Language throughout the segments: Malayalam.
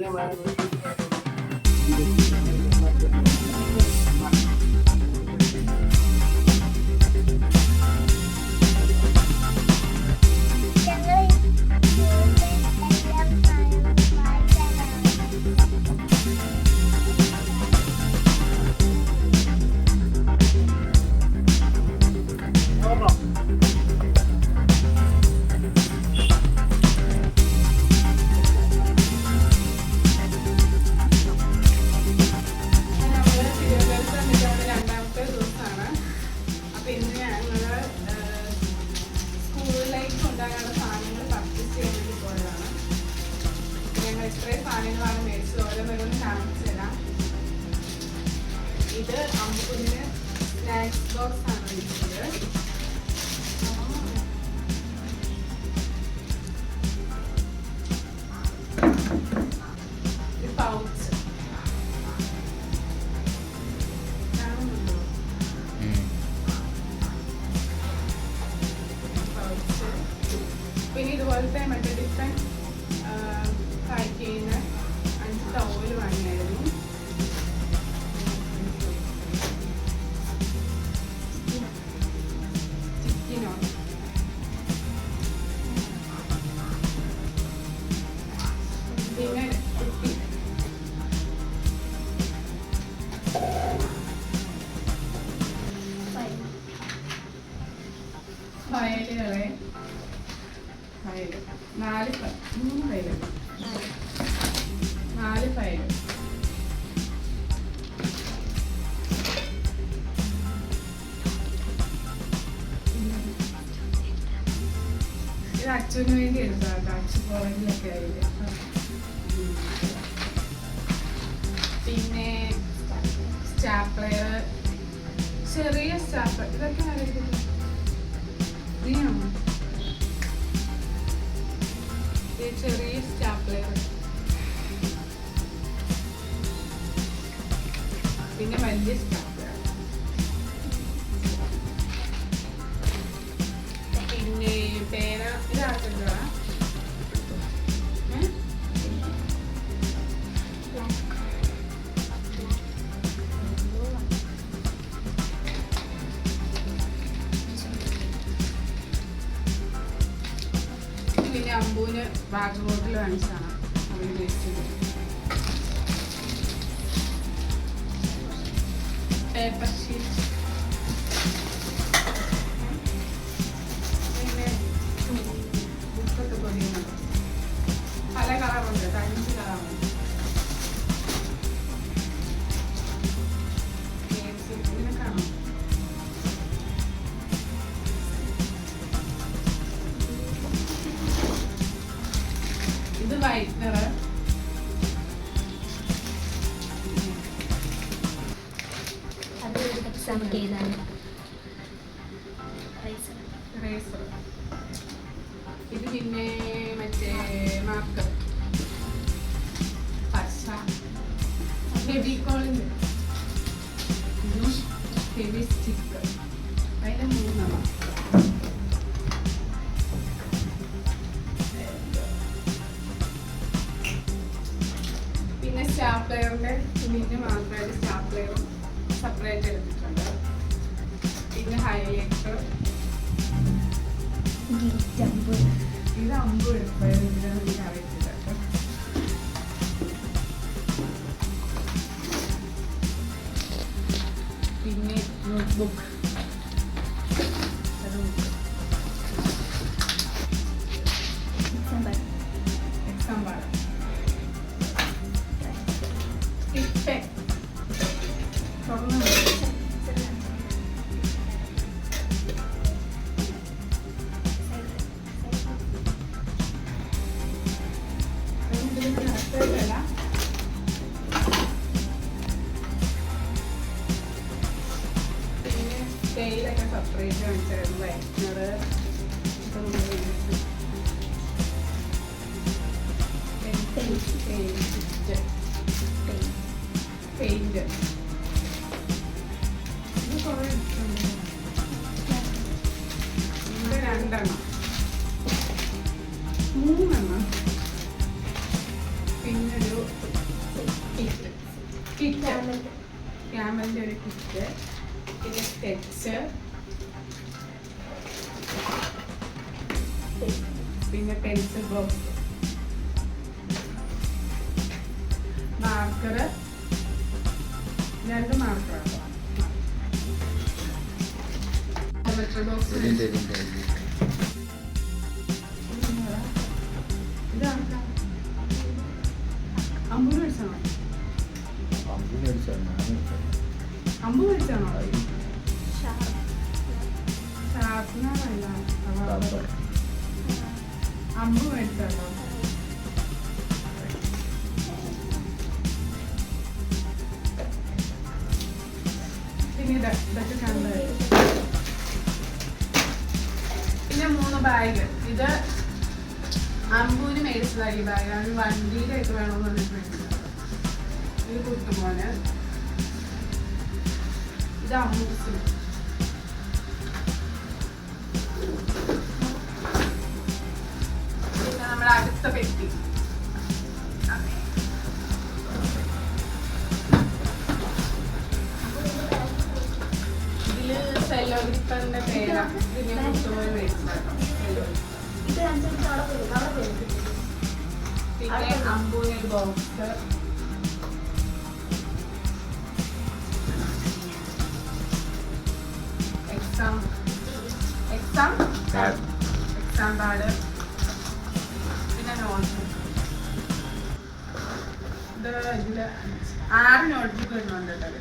ഞങ്ങൾ അമ്പുകുഞ്ഞിന് സ്നാക്സ് ബോക്സ് ആണ് പൗച്ച് പിന്നെ ഇതുപോലത്തെ മറ്റേ ഡിഫറെന്റ് പാക്ക് ചെയ്യുന്ന അഞ്ച് ടവൽ വാങ്ങിയായിരുന്നു. അച്ഛന് വേണ്ടി എടുത്താട്ടോ അച്ഛൻ കോളേജിലൊക്കെ ആയില്ലേ പിന്നെ സ്റ്റാപ്ലെയർ ചെറിയ സ്റ്റാപ്ലർ ഇതൊക്കെ ആയിരിക്കും നീയാണോ ചെറിയ സ്റ്റാപ്ലെയർ പിന്നെ വലിയ സ്റ്റാപ്ലെയർ പിന്നെ അമ്പൂന് വാട്ടർ ബോട്ടിൽ വാങ്ങിച്ചാണ് അവന് വേസ്റ്റത് പേപ്പർ ഷീറ്റ്. ഇത് വൈറ്റ്നർ ഇത് പിന്നെ മറ്റേ മാർക്ക് പശ. ഹെവി ഇതും ഹെവി സ്റ്റിക്ക് അതിന് മൂന്നെണ്ണം. സെപ്പറേറ്റ് എടുത്തിട്ടുണ്ട്. പിന്നെ ഹൈലൈറ്റർ ഇത് അമ്പ് ഇതിനകത്ത് എനിക്ക്. പിന്നെ നോട്ട്ബുക്ക് വൈറ്റ്നർ പെയിന്റ് ഇത് കുറേ ഇവിടെ രണ്ട് രണ്ടെണ്ണം മൂന്നെണ്ണം. പിന്നെ ഒരു കിറ്റ് കിറ്റ് ക്യാമലിന്റെ ഒരു കിറ്റ്. പിന്നെ സ്കെച്ച് പിന്നെ പെൻസിൽ ബോക്സ് മാർക്കർ രണ്ട് മാർക്കറാണ് ബോക്സ് ഇതിന്റെ ഇതിന്റെ ഇതാർക്കാ അമ്പു മേടിച്ചാണോ? അമ്പും മേടിച്ചാൽ ഞാൻ മേടിച്ചാൽ അമ്പു മേടിച്ചാണോ? ഷാർപ്പനറല്ല ഷാർപ്പർ. പിന്നെ മൂന്ന് ബാഗ് ഇത് അമ്പൂന് മേടിച്ചതായി ബാഗ് അവന് വണ്ടിയിലേക്ക് വേണമെന്ന് പറഞ്ഞിട്ട് ഇത് കുട്ടുമോന് ഇത് അമ്മൂസിന്. പിന്നെ നമ്മുടെ അടുത്ത പെട്ടി. ഇതിൽ സെല്ലോഗ്രിപ്പറിന്റെ പേരാ. ഇതിന് മേടിച്ചതാട്ടോ സെല്ലോഗ്രിപ്പ് പിന്നെ അമ്പൂന് ബോക്സ് എക്സാം എക്സാം. എക്സാം പാട് പിന്നെ നോട്ട് ഇത് ഇതിൽ ആറ് നോട്ട്ബുക്ക് വരുന്നുണ്ട് കേട്ടോ.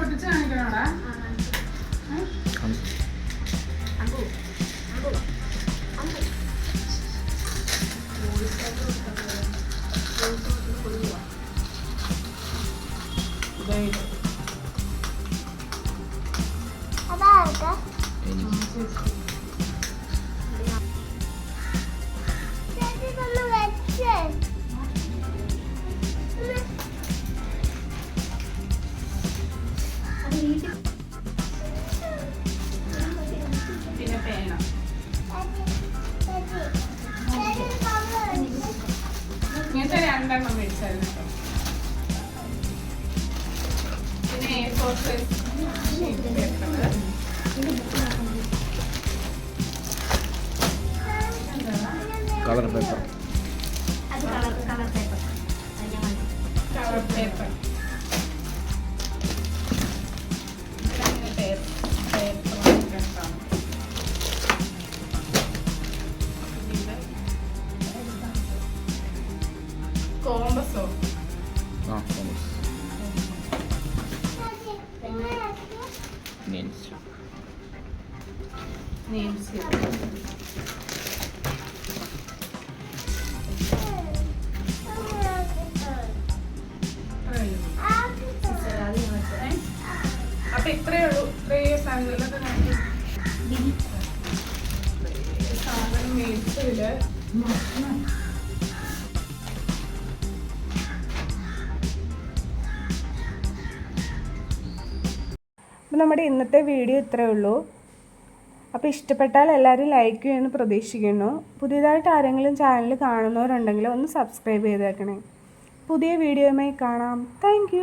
പൊട്ടിച്ച് കാണിക്കണോടാ ഏ? പിന്നെ പേന ഇങ്ങനത്തെ രണ്ടെണ്ണം മേടിച്ചായിരുന്നു കേട്ടോ പിന്നെ A four size colour paper അത് കളർ പേപ്പർ കളർ പേപ്പർ കോമ്പസോ ആ തോമസ് നെയിംസ് നെയിംസ്. അപ്പൊ ഇത്രയേ ഉള്ളൂ. ഇത്രയേ സാധനങ്ങളൊക്കെ നമുക്ക്. സാധനം മേടിച്ചതിൽ. അപ്പോൾ നമ്മുടെ ഇന്നത്തെ വീഡിയോ ഇത്രയേ ഉള്ളൂ. അപ്പോൾ ഇഷ്ടപ്പെട്ടാൽ എല്ലാവരും ലൈക്ക് ചെയ്യുമെന്ന് പ്രതീക്ഷിക്കുന്നു. പുതിയതായിട്ട് ആരെങ്കിലും ചാനൽ കാണുന്നവരുണ്ടെങ്കിൽ ഒന്ന് സബ്സ്ക്രൈബ് ചെയ്തേക്കണേ. പുതിയ വീഡിയോയുമായി കാണാം. താങ്ക്